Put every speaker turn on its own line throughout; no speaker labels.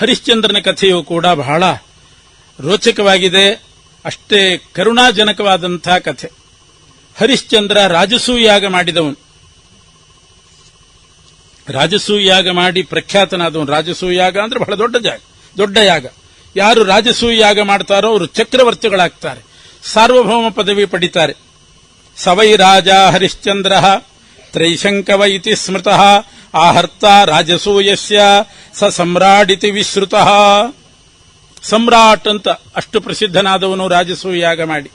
ಹರಿಶ್ಚಂದ್ರನ ಕಥೆಯೂ ಕೂಡ ಬಹಳ ರೋಚಕವಾಗಿದೆ. ಅಷ್ಟೇ ಕರುಣಾಜನಕವಾದಂಥ ಕಥೆ. ಹರಿಶ್ಚಂದ್ರ ರಾಜಸೂಯಾಗ ಮಾಡಿದವನು. ರಾಜಸೂಯಾಗ ಮಾಡಿ ಪ್ರಖ್ಯಾತನಾದವನು. ರಾಜಸೂಯಾಗ ಅಂದ್ರೆ ಬಹಳ ದೊಡ್ಡ ಜಾಗ, ದೊಡ್ಡ ಯಾಗ. ಯಾರು ರಾಜಸೂಯಾಗ ಮಾಡ್ತಾರೋ ಅವರು ಚಕ್ರವರ್ತಿಗಳಾಗ್ತಾರೆ. ಸಾರ್ವಭೌಮ ಪದವಿ ಪಡಿತಾರೆ. ಸವೈ ರಾಜ ಹರಿಶ್ಚಂದ್ರ ತ್ರೈಶಂಕವ ಇತಿ ಸ್ಮೃತಃ, ಆಹರ್ತ ರಾಜಸೂಯಸ್ಯ, ಸ ಸಮ್ರಾಡಿತಿ ವಿಶ್ರುತಃ ಸಮ್ರಾಟ್ ಅಂತ ಅಷ್ಟು ಪ್ರಸಿದ್ಧನಾದವನು ರಾಜಸೂಯಾಗ ಮಾಡಿ.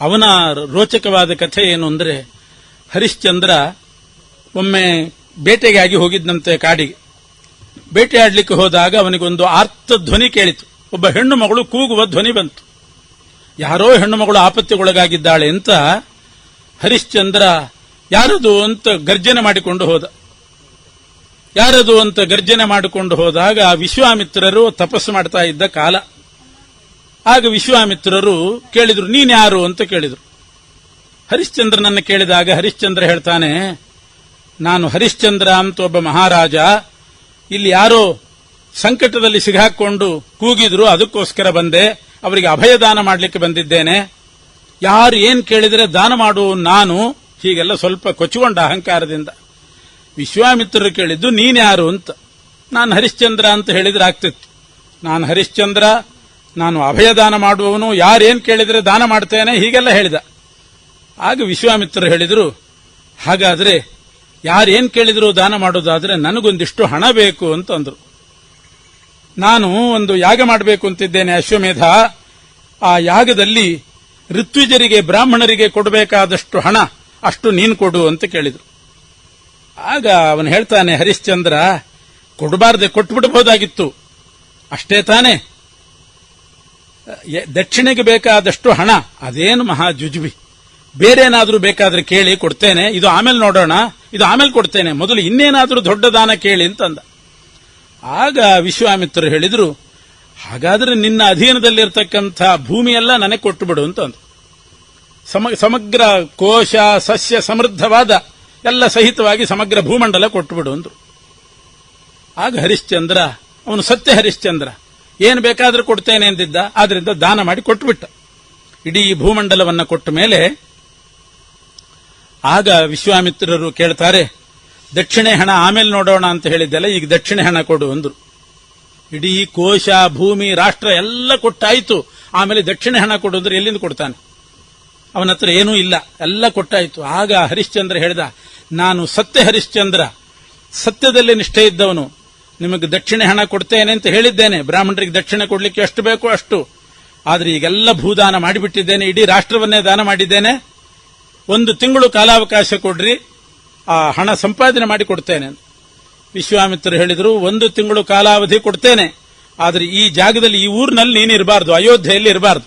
ಅವನ ರೋಚಕವಾದ ಕಥೆ ಏನು ಅಂದ್ರೆ, ಹರಿಶ್ಚಂದ್ರ ಒಮ್ಮೆ ಬೇಟೆಗಾಗಿ ಹೋಗಿದ್ದಂತೆ ಕಾಡಿಗೆ. ಬೇಟೆಯಾಡ್ಲಿಕ್ಕೆ ಹೋದಾಗ ಅವನಿಗೊಂದು ಆರ್ತ ಧ್ವನಿ ಕೇಳಿತು. ಒಬ್ಬ ಹೆಣ್ಣು ಮಗಳು ಕೂಗುವ ಧ್ವನಿ ಬಂತು. ಯಾರೋ ಹೆಣ್ಣು ಮಗಳು ಆಪತ್ತಿಗೊಳಗಾಗಿದ್ದಾಳೆ ಅಂತ ಹರಿಶ್ಚಂದ್ರ ಯಾರದು ಅಂತ ಗರ್ಜನೆ ಮಾಡಿಕೊಂಡು ಹೋದ. ಯಾರದು ಅಂತ ಗರ್ಜನೆ ಮಾಡಿಕೊಂಡು ಹೋದಾಗ ವಿಶ್ವಾಮಿತ್ರರು ತಪಸ್ಸು ಮಾಡ್ತಾ ಇದ್ದ ಕಾಲ. ಆಗ ವಿಶ್ವಾಮಿತ್ರರು ಕೇಳಿದ್ರು ನೀನ್ಯಾರು ಅಂತ ಕೇಳಿದ್ರು. ಹರಿಶ್ಚಂದ್ರನನ್ನು ಕೇಳಿದಾಗ ಹರಿಶ್ಚಂದ್ರ ಹೇಳ್ತಾನೆ, ನಾನು ಹರಿಶ್ಚಂದ್ರ ಅಂತ ಒಬ್ಬ ಮಹಾರಾಜ. ಇಲ್ಲಿ ಯಾರೋ ಸಂಕಟದಲ್ಲಿ ಸಿಗಾಕೊಂಡು ಕೂಗಿದ್ರು, ಅದಕ್ಕೋಸ್ಕರ ಬಂದೆ. ಅವರಿಗೆ ಅಭಯದಾನ ಮಾಡಲಿಕ್ಕೆ ಬಂದಿದ್ದೇನೆ. ಯಾರು ಏನ್ ಕೇಳಿದರೆ ದಾನ ಮಾಡು, ನಾನು ಹೀಗೆಲ್ಲ ಸ್ವಲ್ಪ ಕೊಚ್ಚಿಕೊಂಡ ಅಹಂಕಾರದಿಂದ ವಿಶ್ವಾಮಿತ್ರರು ಕೇಳಿದ್ದು ನೀನ್ಯಾರು ಅಂತ. ನಾನು ಹರಿಶ್ಚಂದ್ರ ಅಂತ ಹೇಳಿದ್ರೆ ಆಗ್ತಿತ್ತು. ನಾನು ಹರಿಶ್ಚಂದ್ರ, ನಾನು ಅಭಯದಾನ ಮಾಡುವವನು, ಯಾರೇನು ಕೇಳಿದರೆ ದಾನ ಮಾಡ್ತೇನೆ, ಹೀಗೆಲ್ಲ ಹೇಳಿದ. ಆಗ ವಿಶ್ವಾಮಿತ್ರರು ಹೇಳಿದರು, ಹಾಗಾದರೆ ಯಾರೇನ್ ಕೇಳಿದರೂ ದಾನ ಮಾಡೋದಾದರೆ ನನಗೊಂದಿಷ್ಟು ಹಣ ಬೇಕು, ಅಂತ ಅಂದರು. ನಾನು ಒಂದು ಯಾಗ ಮಾಡಬೇಕು ಅಂತಿದ್ದೇನೆ ಅಶ್ವಮೇಧ. ಆ ಯಾಗದಲ್ಲಿ ಋತ್ವಿಜರಿಗೆ ಬ್ರಾಹ್ಮಣರಿಗೆ ಕೊಡಬೇಕಾದಷ್ಟು ಹಣ ಅಷ್ಟು ನೀನು ಕೊಡು ಅಂತ ಕೇಳಿದ್ರು. ಆಗ ಅವನು ಹೇಳ್ತಾನೆ, ಹರಿಶ್ಚಂದ್ರ, ಕೊಡಬಾರ್ದೆ ಕೊಟ್ಬಿಡಬಹುದಾಗಿತ್ತು ಅಷ್ಟೇ ತಾನೆ. ದಕ್ಷಿಣೆಗೆ ಬೇಕಾದಷ್ಟು ಹಣ, ಅದೇನು ಮಹಾ ಜುಜುಬಿ ಬೇರೇನಾದರೂ ಬೇಕಾದ್ರೆ ಕೇಳಿ, ಕೊಡ್ತೇನೆ. ಇದು ಆಮೇಲೆ ನೋಡೋಣ. ಇದು ಆಮೇಲೆ ಕೊಡ್ತೇನೆ. ಮೊದಲು ಇನ್ನೇನಾದರೂ ದೊಡ್ಡ ದಾನ ಕೇಳಿ ಅಂತಂದ. ಆಗ ವಿಶ್ವಾಮಿತ್ರರು ಹೇಳಿದರು, ಹಾಗಾದ್ರೆ ನಿನ್ನ ಅಧೀನದಲ್ಲಿರ್ತಕ್ಕಂಥ ಭೂಮಿಯೆಲ್ಲ ನನಗೆ ಕೊಟ್ಟು ಬಿಡು ಅಂತಂದು. ಸಮ- ಸಮಗ್ರ ಕೋಶ, ಸಸ್ಯ ಸಮೃದ್ಧವಾದ ಎಲ್ಲ ಸಹಿತವಾಗಿ ಸಮಗ್ರ ಭೂಮಂಡಲ ಕೊಟ್ಟುಬಿಡು ಅಂದರು. ಆಗ ಹರಿಶ್ಚಂದ್ರ, ಅವನು ಸತ್ಯ ಹರಿಶ್ಚಂದ್ರ, ಏನು ಬೇಕಾದರೂ ಕೊಡ್ತೇನೆ ಎಂದಿದ್ದ, ಆದ್ರಿಂದ ದಾನ ಮಾಡಿ ಕೊಟ್ಟುಬಿಟ್ಟ ಇಡೀ ಭೂಮಂಡಲವನ್ನು ಕೊಟ್ಟ ಮೇಲೆ, ಆಗ ವಿಶ್ವಾಮಿತ್ರರು ಕೇಳ್ತಾರೆ, ದಕ್ಷಿಣೆ ಹಣ ಆಮೇಲೆ ನೋಡೋಣ ಅಂತ ಹೇಳಿದ್ದೆಲ್ಲ, ಈಗ ದಕ್ಷಿಣೆ ಹಣ ಕೊಡು ಅಂದರು. ಇಡೀ ಕೋಶ, ಭೂಮಿ, ರಾಷ್ಟ್ರ ಎಲ್ಲ ಕೊಟ್ಟಾಯಿತು. ಆಮೇಲೆ ದಕ್ಷಿಣೆ ಹಣ ಕೊಡು ಅಂದ್ರೆ ಎಲ್ಲಿಂದ ಕೊಡ್ತಾನೆ? ಅವನ ಹತ್ರ ಏನೂ ಇಲ್ಲ. ಎಲ್ಲ ಕೊಟ್ಟಾಯಿತು. ಆಗ ಹರಿಶ್ಚಂದ್ರ ಹೇಳಿದ, ನಾನು ಸತ್ಯ ಹರಿಶ್ಚಂದ್ರ. ಸತ್ಯದಲ್ಲಿ ನಿಷ್ಠೆ ಇದ್ದವನು. ನಿಮಗೆ ದಕ್ಷಿಣೆ ಹಣ ಕೊಡ್ತೇನೆ ಅಂತ ಹೇಳಿದ್ದೇನೆ. ಬ್ರಾಹ್ಮಣರಿಗೆ ದಕ್ಷಿಣೆ ಕೊಡಲಿಕ್ಕೆ ಎಷ್ಟು ಬೇಕೋ ಅಷ್ಟು. ಆದರೆ ಈಗೆಲ್ಲ ಭೂದಾನ ಮಾಡಿಬಿಟ್ಟಿದ್ದೇನೆ. ಇಡೀ ರಾಷ್ಟ್ರವನ್ನೇ ದಾನ ಮಾಡಿದ್ದೇನೆ. ಒಂದು ತಿಂಗಳು ಕಾಲಾವಕಾಶ ಕೊಡ್ರಿ. ಆ ಹಣ ಸಂಪಾದನೆ ಮಾಡಿ ಕೊಡ್ತೇನೆ. ವಿಶ್ವಾಮಿತ್ರರು ಹೇಳಿದರು, ಒಂದು ತಿಂಗಳು ಕಾಲಾವಧಿ ಕೊಡ್ತೇನೆ. ಆದರೆ ಈ ಜಾಗದಲ್ಲಿ ಈ ಊರಿನಲ್ಲಿ ನೀನು ಇರಬಾರ್ದು. ಅಯೋಧ್ಯೆಯಲ್ಲಿ ಇರಬಾರ್ದು.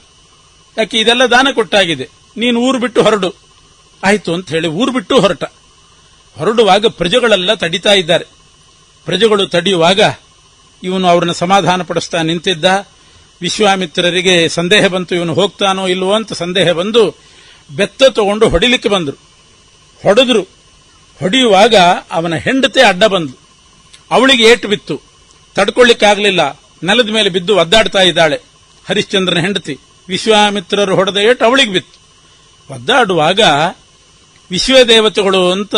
ಯಾಕೆ? ಇದೆಲ್ಲ ದಾನ ಕೊಟ್ಟಾಗಿದೆ. ನೀನು ಊರು ಬಿಟ್ಟು ಹೊರಡು. ಆಯಿತು ಅಂತ ಹೇಳಿ ಊರು ಬಿಟ್ಟು ಹೊರಟ. ಹೊರಡುವಾಗ ಪ್ರಜೆಗಳೆಲ್ಲ ತಡಿತಾ ಇದ್ದಾರೆ. ಪ್ರಜೆಗಳು ತಡೆಯುವಾಗ ಇವನು ಅವರನ್ನು ಸಮಾಧಾನ ಪಡಿಸ್ತಾ ನಿಂತಿದ್ದ. ವಿಶ್ವಾಮಿತ್ರರಿಗೆ ಸಂದೇಹ ಬಂತು, ಇವನು ಹೋಗ್ತಾನೋ ಇಲ್ವೋ ಅಂತ ಸಂದೇಹ ಬಂದು ಬೆತ್ತ ತಗೊಂಡು ಹೊಡಿಲಿಕ್ಕೆ ಬಂದರು. ಹೊಡೆದ್ರು. ಹೊಡೆಯುವಾಗ ಅವನ ಹೆಂಡತೆ ಅಡ್ಡ ಬಂದು ಅವಳಿಗೆ ಏಟು ಬಿತ್ತು. ತಡ್ಕೊಳ್ಳಿಕ್ಕಾಗಲಿಲ್ಲ. ನೆಲದ ಮೇಲೆ ಬಿದ್ದು ಒದ್ದಾಡ್ತಾ ಇದ್ದಾಳೆ. ಹರಿಶ್ಚಂದ್ರನ ಹೆಂಡತಿ. ವಿಶ್ವಾಮಿತ್ರರು ಹೊಡೆದ ಏಟು ಅವಳಿಗೆ ಬಿತ್ತು. ಒದ್ದಾಡುವಾಗ ವಿಶ್ವದೇವತೆಗಳು ಅಂತ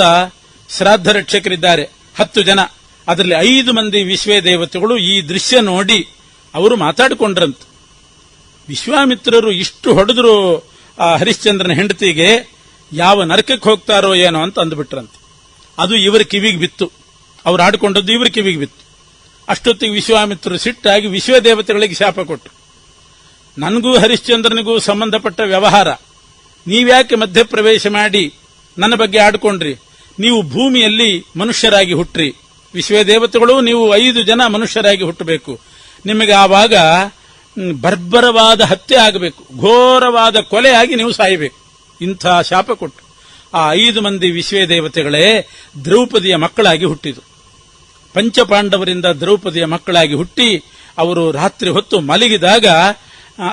ಶ್ರಾದ್ದ ರಕ್ಷಕರಿದ್ದಾರೆ. ಹತ್ತು ಜನ. ಅದರಲ್ಲಿ ಐದು ಮಂದಿ ವಿಶ್ವದೇವತೆಗಳು ಈ ದೃಶ್ಯ ನೋಡಿ ಅವರು ಮಾತಾಡಿಕೊಂಡ್ರಂತ. ವಿಶ್ವಾಮಿತ್ರರು ಇಷ್ಟು ಹೊಡೆದ್ರು ಆ ಹರಿಶ್ಚಂದ್ರನ ಹೆಂಡತಿಗೆ ಯಾವ ನರಕಕ್ಕೆ ಹೋಗ್ತಾರೋ ಏನೋ ಅಂತ ಅಂದ್ಬಿಟ್ರಂತೆ. ಅದು ಇವರ ಕಿವಿಗೆ ಬಿತ್ತು. ಅವ್ರು ಆಡ್ಕೊಂಡದ್ದು ಇವರ ಕಿವಿಗೆ ಬಿತ್ತು. ಅಷ್ಟೊತ್ತಿಗೆ ವಿಶ್ವಾಮಿತ್ರರು ಸಿಟ್ಟಾಗಿ ವಿಶ್ವದೇವತೆಗಳಿಗೆ ಶಾಪ ಕೊಟ್ಟರು ನನಗೂ ಹರಿಶ್ಚಂದ್ರನಿಗೂ ಸಂಬಂಧಪಟ್ಟ ವ್ಯವಹಾರ. ನೀವ್ಯಾಕೆ ಮಧ್ಯಪ್ರವೇಶ ಮಾಡಿ ನನ್ನ ಬಗ್ಗೆ ಆಡ್ಕೊಂಡ್ರಿ? ನೀವು ಭೂಮಿಯಲ್ಲಿ ಮನುಷ್ಯರಾಗಿ ಹುಟ್ಟ್ರಿ. ವಿಶ್ವದೇವತೆಗಳು ನೀವು ಐದು ಜನ ಮನುಷ್ಯರಾಗಿ ಹುಟ್ಟಬೇಕು. ನಿಮಗೆ ಆವಾಗ ಬರ್ಬರವಾದ ಹತ್ಯೆ ಆಗಬೇಕು. ಘೋರವಾದ ಕೊಲೆಯಾಗಿ ನೀವು ಸಾಯಬೇಕು. ಇಂಥ ಶಾಪ ಕೊಟ್ಟು. ಆ ಐದು ಮಂದಿ ವಿಶ್ವದೇವತೆಗಳೇ ದ್ರೌಪದಿಯ ಮಕ್ಕಳಾಗಿ ಹುಟ್ಟಿದರು. ಪಂಚಪಾಂಡವರಿಂದ ದ್ರೌಪದಿಯ ಮಕ್ಕಳಾಗಿ ಹುಟ್ಟಿ ಅವರು ರಾತ್ರಿ ಹೊತ್ತು ಮಲಗಿದಾಗ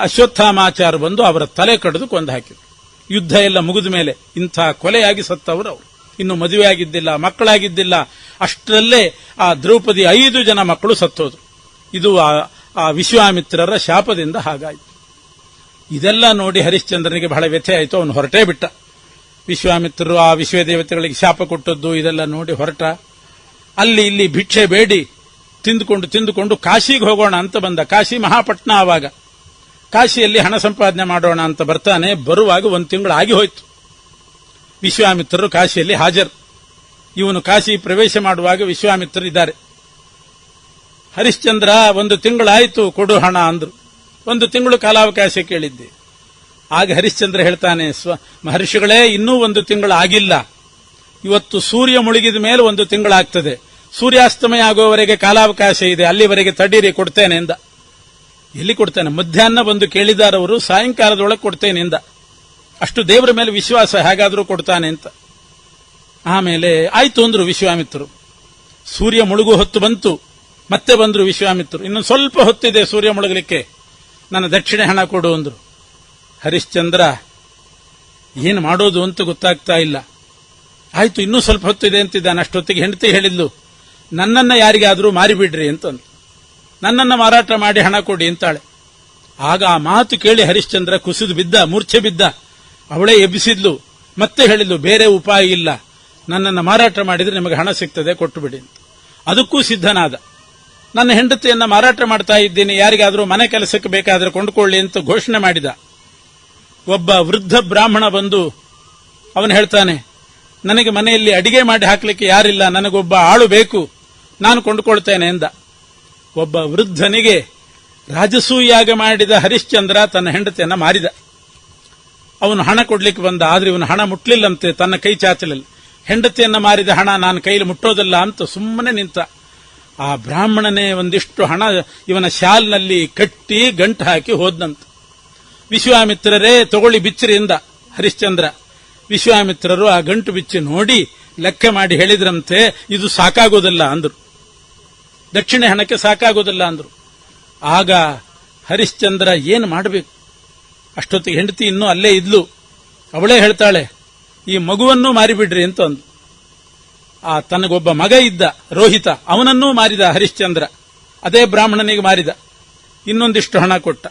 ಅಶ್ವತ್ಥಾಮಾಚಾರ ಬಂದು ಅವರ ತಲೆ ಕಡಿದು ಕೊಂದು ಹಾಕಿದರು. ಯುದ್ಧ ಎಲ್ಲ ಮುಗಿದ ಮೇಲೆ ಇಂಥ ಕೊಲೆಯಾಗಿ ಸತ್ತವರು ಅವರು. ಇನ್ನು ಮದುವೆಯಾಗಿದ್ದಿಲ್ಲ, ಮಕ್ಕಳಾಗಿದ್ದಿಲ್ಲ, ಅಷ್ಟರಲ್ಲೇ ಆ ದ್ರೌಪದಿ ಐದು ಜನ ಮಕ್ಕಳು ಸತ್ತೋದು ಇದು ಆ- ವಿಶ್ವಾಮಿತ್ರರ ಶಾಪದಿಂದ ಹಾಗಾಯಿತು. ಇದೆಲ್ಲ ನೋಡಿ ಹರಿಶ್ಚಂದ್ರನಿಗೆ ಬಹಳ ವ್ಯಥೆ ಆಯಿತು, ಅವನು ಹೊರಟೇ ಬಿಟ್ಟ. ವಿಶ್ವಾಮಿತ್ರರು ಆ ವಿಶ್ವದೇವತೆಗಳಿಗೆ ಶಾಪ ಕೊಟ್ಟದ್ದು ಇದೆಲ್ಲ ನೋಡಿ ಹೊರಟ. ಅಲ್ಲಿ ಇಲ್ಲಿ ಭಿಕ್ಷೆ ಬೇಡಿ, ತಿಂದುಕೊಂಡು ತಿಂದುಕೊಂಡು ಕಾಶಿಗೆ ಹೋಗೋಣ ಅಂತ ಬಂದ. ಕಾಶಿ ಮಹಾಪಟ್ನ ಆವಾಗ ಕಾಶಿಯಲ್ಲಿ ಹಣ ಸಂಪಾದನೆ ಮಾಡೋಣ ಅಂತ ಬರ್ತಾನೆ, ಬರುವಾಗ ಒಂದು ತಿಂಗಳು ಆಗಿ ಹೋಯ್ತು. ವಿಶ್ವಾಮಿತ್ರರು ಕಾಶಿಯಲ್ಲಿ ಹಾಜರು. ಇವನು ಕಾಶಿ ಪ್ರವೇಶ ಮಾಡುವಾಗ ವಿಶ್ವಾಮಿತ್ರರು ಇದ್ದಾರೆ. ಹರಿಶ್ಚಂದ್ರ, ಒಂದು ತಿಂಗಳಾಯಿತು ಕೊಡು ಹಣ, ಅಂದ್ರು. ಒಂದು ತಿಂಗಳು ಕಾಲಾವಕಾಶ ಕೇಳಿದ್ದೆ. ಆಗ ಹರಿಶ್ಚಂದ್ರ ಹೇಳ್ತಾನೆ, ಸ್ವ, ಮಹರ್ಷಿಗಳೇ, ಇನ್ನೂ ಒಂದು ತಿಂಗಳು ಆಗಿಲ್ಲ. ಇವತ್ತು ಸೂರ್ಯ ಮುಳುಗಿದ ಮೇಲೆ ಒಂದು ತಿಂಗಳಾಗ್ತದೆ ಸೂರ್ಯಾಸ್ತಮಯ ಆಗುವವರೆಗೆ ಕಾಲಾವಕಾಶ ಇದೆ, ಅಲ್ಲಿವರೆಗೆ ತಡೀರಿ, ಕೊಡ್ತೇನೆ ಎಂದ ಎಲ್ಲಿ ಕೊಡ್ತೇನೆ? ಮಧ್ಯಾಹ್ನ ಬಂದು ಕೇಳಿದಾರವರು ಸಾಯಂಕಾಲದೊಳಗೆ ಕೊಡ್ತೇನೆ ಎಂದ. ಅಷ್ಟು ದೇವರ ಮೇಲೆ ವಿಶ್ವಾಸ ಹೇಗಾದರೂ ಕೊಡ್ತಾನೆ ಅಂತ ಆಮೇಲೆ ಆಯ್ತು ಅಂದ್ರು ವಿಶ್ವಾಮಿತ್ರರು. ಸೂರ್ಯ ಮುಳುಗು ಹೊತ್ತು ಬಂತು. ಮತ್ತೆ ಬಂದ್ರು ವಿಶ್ವಾಮಿತ್ರರು. ಇನ್ನೊಂದು ಸ್ವಲ್ಪ ಹೊತ್ತಿದೆ ಸೂರ್ಯ ಮುಳುಗಲಿಕ್ಕೆ. ನನ್ನ ದಕ್ಷಿಣೆ ಹಣ ಕೊಡು ಅಂದ್ರು. ಹರಿಶ್ಚಂದ್ರ, ಏನು ಮಾಡೋದು ಅಂತ ಗೊತ್ತಾಗ್ತಾ ಇಲ್ಲ. ಆಯ್ತು, ಇನ್ನೂ ಸ್ವಲ್ಪ ಹೊತ್ತಿದೆ ಅಂತಿದ್ದಾನೆ. ಅಷ್ಟೊತ್ತಿಗೆ ಹೆಂಡತಿ ಹೇಳಿದ್ಲು, ನನ್ನನ್ನು ಯಾರಿಗಾದರೂ ಮಾರಿಬಿಡ್ರಿ ಅಂತಂದು ನನ್ನನ್ನ ಮಾರಾಟ ಮಾಡಿ ಹಣ ಕೊಡಿ ಅಂತಾಳೆ. ಆಗ ಆ ಮಾತು ಕೇಳಿ ಹರಿಶ್ಚಂದ್ರ ಕುಸಿದು ಬಿದ್ದ, ಮೂರ್ಛೆ ಬಿದ್ದ. ಅವಳೇ ಎಬ್ಬಿಸಿದ್ಲು, ಮತ್ತೆ ಹೇಳಿದ್ಲು, ಬೇರೆ ಉಪಾಯ ಇಲ್ಲ. ನನ್ನನ್ನು ಮಾರಾಟ ಮಾಡಿದ್ರೆ ನಿಮಗೆ ಹಣ ಸಿಗ್ತದೆ ಕೊಟ್ಟು ಬಿಡಿ ಅದಕ್ಕೂ ಸಿದ್ಧನಾದ. ನನ್ನ ಹೆಂಡತಿಯನ್ನ ಮಾರಾಟ ಮಾಡ್ತಾ ಇದ್ದೀನಿ, ಯಾರಿಗಾದರೂ ಮನೆ ಕೆಲಸಕ್ಕೆ ಬೇಕಾದರೆ ಕೊಂಡುಕೊಳ್ಳಿ ಅಂತ ಘೋಷಣೆ ಮಾಡಿದ. ಒಬ್ಬ ವೃದ್ಧ ಬ್ರಾಹ್ಮಣ ಬಂದು ಅವನು ಹೇಳ್ತಾನೆ, ನನಗೆ ಮನೆಯಲ್ಲಿ ಅಡಿಗೆ ಮಾಡಿ ಹಾಕಲಿಕ್ಕೆ ಯಾರಿಲ್ಲ, ನನಗೊಬ್ಬ ಆಳು ಬೇಕು, ನಾನು ಕೊಂಡುಕೊಳ್ತೇನೆ ಎಂದ ಒಬ್ಬ ವೃದ್ಧನಿಗೆ ರಾಜಸೂಯಾಗ ಮಾಡಿದ ಹರಿಶ್ಚಂದ್ರ ತನ್ನ ಹೆಂಡತಿಯನ್ನು ಮಾರಿದ. ಅವನು ಹಣ ಕೊಡ್ಲಿಕ್ಕೆ ಬಂದ, ಆದ್ರೆ ಇವನು ಹಣ ಮುಟ್ಲಿಲ್ಲಂತೆ, ತನ್ನ ಕೈ ಚಾಚಲಿಲ್ಲ. ಹೆಂಡತಿಯನ್ನು ಮಾರಿದ ಹಣ ನಾನು ಕೈಲಿ ಮುಟ್ಟೋದಿಲ್ಲ ಅಂತ ಸುಮ್ಮನೆ ನಿಂತ. ಆ ಬ್ರಾಹ್ಮಣನೇ ಒಂದಿಷ್ಟು ಹಣ ಇವನ ಶಾಲ್ನಲ್ಲಿ ಕಟ್ಟಿ ಗಂಟು ಹಾಕಿ ಹೋದ್ನಂತ. ವಿಶ್ವಾಮಿತ್ರರೇ, ತಗೊಳ್ಳಿ ಬಿಚ್ಚಿರಿಯಿಂದ, ಹರಿಶ್ಚಂದ್ರ. ವಿಶ್ವಾಮಿತ್ರರು ಆ ಗಂಟು ಬಿಚ್ಚಿ ನೋಡಿ, ಲೆಕ್ಕ ಮಾಡಿ ಹೇಳಿದ್ರಂತೆ, ಇದು ಸಾಕಾಗೋದಿಲ್ಲ ಅಂದ್ರು. ದಕ್ಷಿಣ ಹಣಕ್ಕೆ ಸಾಕಾಗೋದಿಲ್ಲ ಅಂದರು. ಆಗ ಹರಿಶ್ಚಂದ್ರ ಏನು ಮಾಡಬೇಕು? ಅಷ್ಟೊತ್ತಿಗೆ ಹೆಂಡತಿ ಇನ್ನೂ ಅಲ್ಲೇ ಇದ್ಲು. ಅವಳೇ ಹೇಳ್ತಾಳೆ, ಈ ಮಗುವನ್ನು ಮಾರಿಬಿಡ್ರಿ ಅಂತ ಅಂದು ಆ ತನಗೊಬ್ಬ ಮಗ ಇದ್ದ ರೋಹಿತ, ಅವನನ್ನೂ ಮಾರಿದ ಹರಿಶ್ಚಂದ್ರ. ಅದೇ ಬ್ರಾಹ್ಮಣನಿಗೆ ಮಾರಿದ. ಇನ್ನೊಂದಿಷ್ಟು ಹಣ ಕೊಟ್ಟ.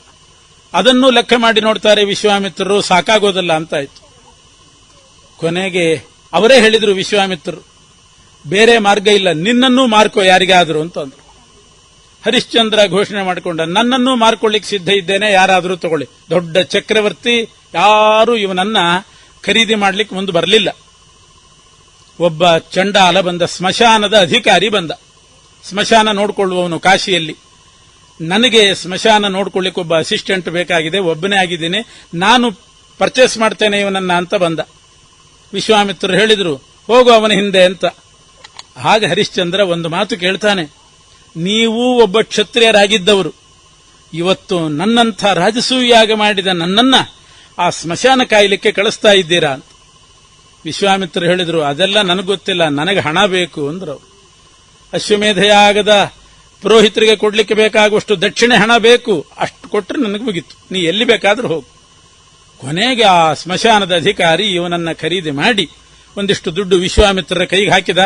ಅದನ್ನು ಲೆಕ್ಕ ಮಾಡಿ ನೋಡ್ತಾರೆ ವಿಶ್ವಾಮಿತ್ರರು, ಸಾಕಾಗೋದಲ್ಲ ಅಂತ ಆಯ್ತು. ಕೊನೆಗೆ ಅವರೇ ಹೇಳಿದರು ವಿಶ್ವಾಮಿತ್ರರು ಬೇರೆ ಮಾರ್ಗ ಇಲ್ಲ. ನಿನ್ನನ್ನೂ ಮಾರ್ಕೋ ಯಾರಿಗಾದರೂ ಅಂತ ಅಂದ್ರು. ಹರಿಶ್ಚಂದ್ರ ಘೋಷಣೆ ಮಾಡಿಕೊಂಡ, ನನ್ನನ್ನು ಮಾರ್ಕೊಳ್ಳಿಕ್ಕೆ ಸಿದ್ಧ ಇದ್ದೇನೆ, ಯಾರಾದರೂ ತಗೊಳ್ಳಿ. ದೊಡ್ಡ ಚಕ್ರವರ್ತಿ, ಯಾರೂ ಇವನನ್ನ ಖರೀದಿ ಮಾಡ್ಲಿಕ್ಕೆ ಮುಂದೆ ಬರಲಿಲ್ಲ. ಒಬ್ಬ ಚಂಡಾಲ ಬಂದ, ಸ್ಮಶಾನದ ಅಧಿಕಾರಿ ಬಂದ. ಸ್ಮಶಾನ ನೋಡಿಕೊಳ್ಳುವವನು ಕಾಶಿಯಲ್ಲಿ. ನನಗೆ ಸ್ಮಶಾನ ನೋಡ್ಕೊಳ್ಳಿಕ್ಕೆ ಒಬ್ಬ ಅಸಿಸ್ಟೆಂಟ್ ಬೇಕಾಗಿದೆ, ಒಬ್ಬನೇ ಆಗಿದ್ದೀನಿ. ನಾನು ಪರ್ಚೇಸ್ ಮಾಡ್ತೇನೆ ಇವನನ್ನ ಅಂತ ಬಂದ. ವಿಶ್ವಾಮಿತ್ರರು ಹೇಳಿದರು, ಹೋಗು ಅವನ ಹಿಂದೆ ಅಂತ. ಹಾಗೆ ಹರಿಶ್ಚಂದ್ರ ಒಂದು ಮಾತು ಕೇಳ್ತಾನೆ, ನೀವು ಒಬ್ಬ ಕ್ಷತ್ರಿಯರಾಗಿದ್ದವರು. ಇವತ್ತು ನನ್ನಂಥ ರಾಜಸೂಯಾಗ ಮಾಡಿದ ನನ್ನನ್ನ ಆ ಸ್ಮಶಾನ ಕಾಯಿಲಿಕ್ಕೆ ಕಳಿಸ್ತಾ ಇದ್ದೀರಾ? ಅಂತ. ವಿಶ್ವಾಮಿತ್ರ ಹೇಳಿದ್ರು, ಅದೆಲ್ಲ ಗೊತ್ತಿಲ್ಲ, ನನಗೆ ಹಣ ಬೇಕು, ಅಂದ್ರು ಅಶ್ವಮೇಧಯಾಗದ ಪುರೋಹಿತರಿಗೆ ಕೊಡ್ಲಿಕ್ಕೆ ಬೇಕಾಗುವಷ್ಟು ದಕ್ಷಿಣೆ ಹಣ ಬೇಕು, ಅಷ್ಟು ಕೊಟ್ಟರೆ ನನಗೆ ಮುಗಿತು. ನೀ ಎಲ್ಲಿ ಬೇಕಾದರೂ ಹೋಗು. ಕೊನೆಗೆ ಆ ಸ್ಮಶಾನದ ಅಧಿಕಾರಿ ಇವನನ್ನ ಖರೀದಿ ಮಾಡಿ ಒಂದಿಷ್ಟು ದುಡ್ಡು ವಿಶ್ವಾಮಿತ್ರರ ಕೈಗೆ ಹಾಕಿದ.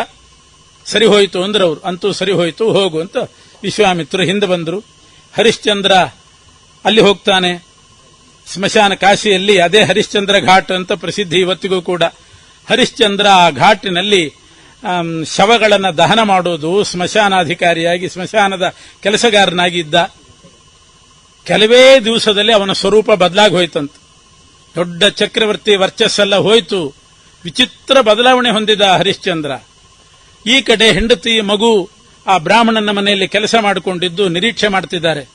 ಸರಿ ಹೋಯಿತು ಅಂದ್ರೆ ಅವರು ಅಂತೂ ಸರಿ ಹೋಯಿತು, ಹೋಗು ಅಂತ ವಿಶ್ವಾಮಿತ್ರ ಹಿಂದೆ ಬಂದರು. ಹರಿಶ್ಚಂದ್ರ ಅಲ್ಲಿ ಹೋಗ್ತಾನೆ. ಸ್ಮಶಾನ ಕಾಶಿಯಲ್ಲಿ ಅದೇ ಹರಿಶ್ಚಂದ್ರ ಘಾಟ್ ಅಂತ ಪ್ರಸಿದ್ಧಿ ಇವತ್ತಿಗೂ ಕೂಡ. ಹರಿಶ್ಚಂದ್ರ ಆ ಘಾಟಿನಲ್ಲಿ ಶವಗಳನ್ನು ದಹನ ಮಾಡೋದು ಸ್ಮಶಾನಾಧಿಕಾರಿಯಾಗಿ, ಸ್ಮಶಾನದ ಕೆಲಸಗಾರನಾಗಿದ್ದ. ಕೆಲವೇ ದಿವಸದಲ್ಲಿ ಅವನ ಸ್ವರೂಪ ಬದಲಾಗಿ ಹೋಯ್ತಂತೆ. ದೊಡ್ಡ ಚಕ್ರವರ್ತಿ ವರ್ಚಸ್ಸೆಲ್ಲ ಹೋಯಿತು. ವಿಚಿತ್ರ ಬದಲಾವಣೆ ಹೊಂದಿದ ಹರಿಶ್ಚಂದ್ರ. ಈ ಕಡೆ ಹೆಂಡತಿ ಮಗು ಆ ಬ್ರಾಹ್ಮಣನ ಮನೆಯಲ್ಲಿ ಕೆಲಸ ಮಾಡಿಕೊಂಡಿದ್ದು ನಿರೀಕ್ಷೆ ಮಾಡ್ತಿದ್ದಾರೆ.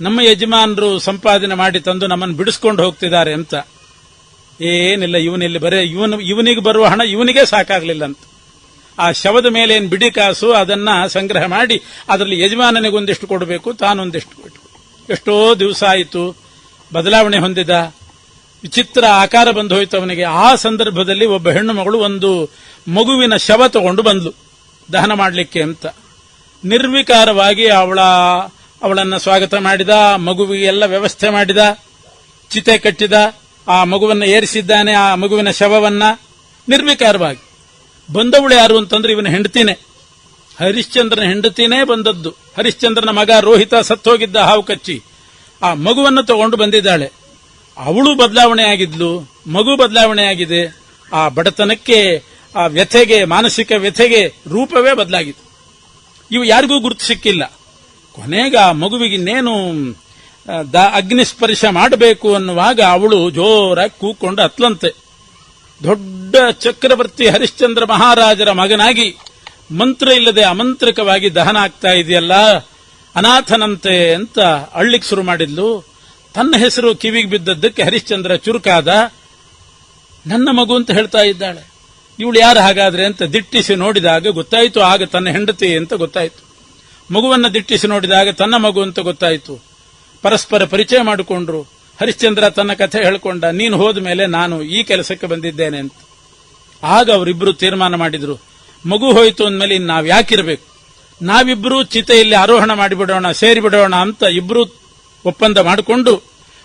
ನಮ್ಮ ಯಜಮಾನರು ಸಂಪಾದನೆ ಮಾಡಿ ತಂದು ನಮ್ಮನ್ನು ಬಿಡಿಸ್ಕೊಂಡು ಹೋಗ್ತಿದ್ದಾರೆ ಅಂತ. ಏನಿಲ್ಲ, ಇವನಿಲ್ಲಿ ಬರೇ, ಇವನು, ಇವನಿಗೆ ಬರುವ ಹಣ ಇವನಿಗೆ ಸಾಕಾಗಲಿಲ್ಲ ಅಂತ. ಆ ಶವದ ಮೇಲೆ ಏನು ಬಿಡಿ ಕಾಸು ಅದನ್ನ ಸಂಗ್ರಹ ಮಾಡಿ ಅದರಲ್ಲಿ ಯಜಮಾನನಿಗೆ ಒಂದಿಷ್ಟು ಕೊಡಬೇಕು, ತಾನೊಂದಿಷ್ಟು ಕೊಟ್ಟು ಎಷ್ಟೋ ದಿವಸ ಆಯಿತು, ಬದಲಾವಣೆ ಹೊಂದಿದ. ವಿಚಿತ್ರ ಆಕಾರ ಬಂದು ಹೋಯ್ತು ಅವನಿಗೆ. ಆ ಸಂದರ್ಭದಲ್ಲಿ ಒಬ್ಬ ಹೆಣ್ಣು ಮಗಳು ಒಂದು ಮಗುವಿನ ಶವ ತಗೊಂಡು ಬಂದ್ಲು. ದಹನ ಮಾಡಲಿಕ್ಕೆ ಅಂತ. ನಿರ್ವಿಕಾರವಾಗಿ ಅವಳ, ಅವಳನ್ನ ಸ್ವಾಗತ ಮಾಡಿದ, ಮಗುವಿಗೆ ಎಲ್ಲ ವ್ಯವಸ್ಥೆ ಮಾಡಿದ, ಚಿತೆ ಕಟ್ಟಿದ, ಆ ಮಗುವನ್ನ ಏರಿಸಿದ್ದಾನೆ, ಆ ಮಗುವಿನ ಶವವನ್ನ. ನಿರ್ವಿಕಾರವಾಗಿ. ಬಂದವಳು ಯಾರು ಅಂತಂದ್ರೆ ಇವನ ಹೆಂಡತಿನೇ. ಹರಿಶ್ಚಂದ್ರನ ಹೆಂಡತಿನೇ ಬಂದದ್ದು. ಹರಿಶ್ಚಂದ್ರನ ಮಗ ರೋಹಿತ ಸತ್ತೋಗಿದ್ದ ಹಾವು ಕಚ್ಚಿ. ಆ ಮಗುವನ್ನು ತಗೊಂಡು ಬಂದಿದ್ದಾಳೆ. ಅವಳು ಬದಲಾವಣೆ ಆಗಿದ್ಲು, ಮಗು ಬದಲಾವಣೆ ಆಗಿದೆ. ಆ ಬಡತನಕ್ಕೆ ಆ ವ್ಯಥೆಗೆ, ಮಾನಸಿಕ ವ್ಯಥೆಗೆ ರೂಪವೇ ಬದಲಾಗಿತ್ತು. ಇವು ಯಾರಿಗೂ ಗುರುತು ಸಿಕ್ಕಿಲ್ಲ. ಕೊನೆಗೆ ಆ ಮಗುವಿಗೆ ಇನ್ನೇನು ದ ಅಗ್ನಿಸ್ಪರ್ಶ ಮಾಡಬೇಕು ಅನ್ನುವಾಗ ಅವಳು ಜೋರಾಗಿ ಕೂಕೊಂಡು ಅತ್ಲಂತೆ ದೊಡ್ಡ ಚಕ್ರವರ್ತಿ ಹರಿಶ್ಚಂದ್ರ ಮಹಾರಾಜರ ಮಗನಾಗಿ ಮಂತ್ರ ಇಲ್ಲದೆ ಅಮಂತ್ರಿಕವಾಗಿ ದಹನ ಆಗ್ತಾ ಇದೆಯಲ್ಲ, ಅನಾಥನಂತೆ ಅಂತ ಅಳ್ಳಿಕ್ ಶುರು ಮಾಡಿದ್ಲು. ತನ್ನ ಹೆಸರು ಕಿವಿಗೆ ಬಿದ್ದದ್ದಕ್ಕೆ ಹರಿಶ್ಚಂದ್ರ ಚುರುಕಾದ, ನನ್ನ ಮಗು ಅಂತ ಹೇಳ್ತಾ ಇದ್ದಾಳೆ. ಇವಳು ಯಾರು ಹಾಗಾದ್ರೆ ಅಂತ ದಿಟ್ಟಿಸಿ ನೋಡಿದಾಗ ಗೊತ್ತಾಯಿತು, ಆಗ ತನ್ನ ಹೆಂಡತಿ ಅಂತ ಗೊತ್ತಾಯಿತು. ಮಗುವನ್ನು ದಿಟ್ಟಿಸಿ ನೋಡಿದಾಗ ತನ್ನ ಮಗು ಅಂತ ಗೊತ್ತಾಯಿತು. ಪರಸ್ಪರ ಪರಿಚಯ ಮಾಡಿಕೊಂಡ್ರು. ಹರಿಶ್ಚಂದ್ರ ತನ್ನ ಕಥೆ ಹೇಳ್ಕೊಂಡ, ನೀನು ಹೋದ ಮೇಲೆ ನಾನು ಈ ಕೆಲಸಕ್ಕೆ ಬಂದಿದ್ದೇನೆ ಅಂತ. ಆಗ ಅವರಿಬ್ಬರು ತೀರ್ಮಾನ ಮಾಡಿದ್ರು. ಮಗು ಹೋಯಿತು ಅಂದಮೇಲೆ ಇನ್ನು ನಾವು ಯಾಕಿರಬೇಕು? ನಾವಿಬ್ಬರೂ ಚಿತೆಯಲ್ಲಿ ಆರೋಹಣ ಮಾಡಿಬಿಡೋಣ, ಸೇರಿಬಿಡೋಣ ಅಂತ ಇಬ್ಬರು ಒಪ್ಪಂದ ಮಾಡಿಕೊಂಡು,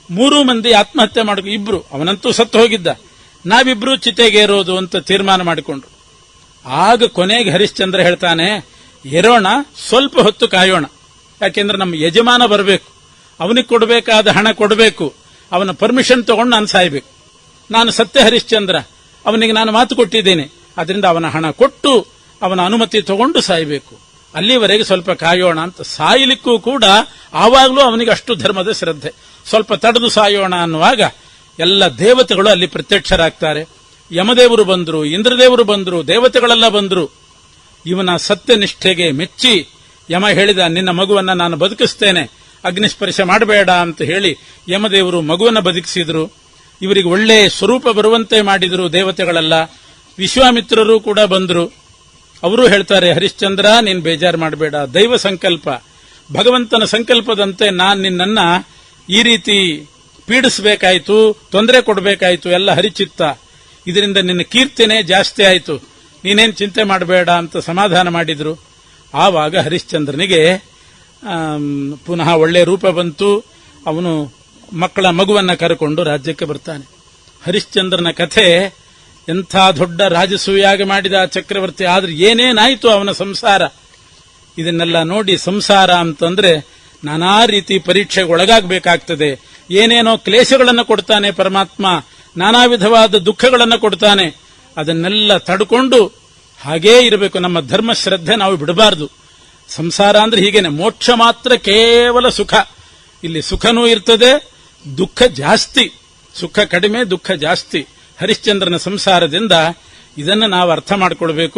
ಮೂರೂ ಮಂದಿ ಆತ್ಮಹತ್ಯೆ ಮಾಡ್ಕೊ ಇಬ್ರು, ಅವನಂತೂ ಸತ್ತು ಹೋಗಿದ್ದ. ನಾವಿಬ್ರು ಚಿತೆಗೇರೋದು ಅಂತ ತೀರ್ಮಾನ ಮಾಡಿಕೊಂಡ್ರು. ಆಗ ಕೊನೆಗೆ ಹರಿಶ್ಚಂದ್ರ ಹೇಳ್ತಾನೆ ಇರೋಣ ಸ್ವಲ್ಪ ಹೊತ್ತು ಕಾಯೋಣ. ಯಾಕೆಂದ್ರೆ ನಮ್ಮ ಯಜಮಾನ ಬರಬೇಕು. ಅವನಿಗೆ ಕೊಡಬೇಕಾದ ಹಣ ಕೊಡಬೇಕು. ಅವನ ಪರ್ಮಿಷನ್ ತಗೊಂಡು ನಾನು ಸಾಯ್ಬೇಕು. ನಾನು ಸತ್ಯ ಹರಿಶ್ಚಂದ್ರ. ಅವನಿಗೆ ನಾನು ಮಾತು ಕೊಟ್ಟಿದ್ದೇನೆ. ಅದರಿಂದ ಅವನ ಹಣ ಕೊಟ್ಟು ಅವನ ಅನುಮತಿ ತಗೊಂಡು ಸಾಯಬೇಕು. ಅಲ್ಲಿವರೆಗೆ ಸ್ವಲ್ಪ ಕಾಯೋಣ ಅಂತ ಸಾಯಲಿಕ್ಕೂ ಕೂಡ ಆವಾಗಲೂ ಅವನಿಗೆ ಅಷ್ಟು ಧರ್ಮದ ಶ್ರದ್ಧೆ. ಸ್ವಲ್ಪ ತಡೆದು ಸಾಯೋಣ ಅನ್ನುವಾಗ ಎಲ್ಲ ದೇವತೆಗಳು ಅಲ್ಲಿ ಪ್ರತ್ಯಕ್ಷರಾಗ್ತಾರೆ. ಯಮದೇವರು ಬಂದರು, ಇಂದ್ರದೇವರು ಬಂದರು, ದೇವತೆಗಳೆಲ್ಲ ಬಂದರು. ಇವನ ಸತ್ಯನಿಷ್ಠೆಗೆ ಮೆಚ್ಚಿ, ಯಮ ಹೇಳಿದ, ನಿನ್ನ ಮಗುವನ್ನ ನಾನು ಬದುಕಿಸ್ತೇನೆ, ಅಗ್ನಿಸ್ಪರ್ಶ ಮಾಡಬೇಡ ಅಂತ ಹೇಳಿ ಯಮದೇವರು ಮಗುವನ್ನ ಬದುಕಿಸಿದ್ರು. ಇವರಿಗೆ ಒಳ್ಳೆ ಸ್ವರೂಪ ಬರುವಂತೆ ಮಾಡಿದರು ದೇವತೆಗಳೆಲ್ಲ. ವಿಶ್ವಾಮಿತ್ರರು ಕೂಡ ಬಂದರು. ಅವರು ಹೇಳ್ತಾರೆ, ಹರಿಶ್ಚಂದ್ರ, ನೀನು ಬೇಜಾರು ಮಾಡಬೇಡ, ದೈವ ಸಂಕಲ್ಪ. ಭಗವಂತನ ಸಂಕಲ್ಪದಂತೆ ನಾನು ನಿನ್ನನ್ನ ಈ ರೀತಿ ಪೀಡಿಸಬೇಕಾಯ್ತು, ತೊಂದರೆ ಕೊಡಬೇಕಾಯಿತು, ಎಲ್ಲ ಹರಿಚಿತ್ತ. ಇದರಿಂದ ನಿನ್ನ ಕೀರ್ತಿನೇ ಜಾಸ್ತಿ ಆಯಿತು. ನೀನೇನು ಚಿಂತೆ ಮಾಡಬೇಡ ಅಂತ ಸಮಾಧಾನ ಮಾಡಿದ್ರು. ಆವಾಗ ಹರಿಶ್ಚಂದ್ರನಿಗೆ ಪುನಃ ಒಳ್ಳೆ ರೂಪ ಬಂತು. ಅವನು ಮಕ್ಕಳ ಮಗುವನ್ನು ಕರೆಕೊಂಡು ರಾಜ್ಯಕ್ಕೆ ಬರ್ತಾನೆ. ಹರಿಶ್ಚಂದ್ರನ ಕಥೆ ಎಂಥ ದೊಡ್ಡ ರಾಜಸೂಯಾಗಿ ಮಾಡಿದ ಆ ಚಕ್ರವರ್ತಿ, ಆದರೆ ಏನೇನಾಯಿತು ಅವನ ಸಂಸಾರ? ಇದನ್ನೆಲ್ಲ ನೋಡಿ ಸಂಸಾರ ಅಂತಂದ್ರೆ ನಾನಾ ರೀತಿ ಪರೀಕ್ಷೆಗೆ ಒಳಗಾಗಬೇಕಾಗ್ತದೆ ಏನೇನೋ ಕ್ಲೇಶಗಳನ್ನು ಕೊಡ್ತಾನೆ ಪರಮಾತ್ಮ, ನಾನಾ ವಿಧವಾದ ದುಃಖಗಳನ್ನು ಕೊಡ್ತಾನೆ, ಅದನ್ನೆಲ್ಲ ತಡ್ಕೊಂಡು ಹಾಗೇ ಇರಬೇಕು. ನಮ್ಮ ಧರ್ಮ ಶ್ರದ್ಧೆ ನಾವು ಬಿಡಬಾರದು. ಸಂಸಾರ ಅಂದ್ರೆ ಹೀಗೇನೆ, ಮೋಕ್ಷ ಮಾತ್ರ ಕೇವಲ ಸುಖ. ಇಲ್ಲಿ ಸುಖನೂ ಇರ್ತದೆ, ದುಃಖ ಜಾಸ್ತಿ. ಸುಖ ಕಡಿಮೆ, ದುಃಖ ಜಾಸ್ತಿ. ಹರಿಶ್ಚಂದ್ರನ ಸಂಸಾರದಿಂದ ಇದನ್ನು ನಾವು ಅರ್ಥ ಮಾಡಿಕೊಳ್ಬೇಕು.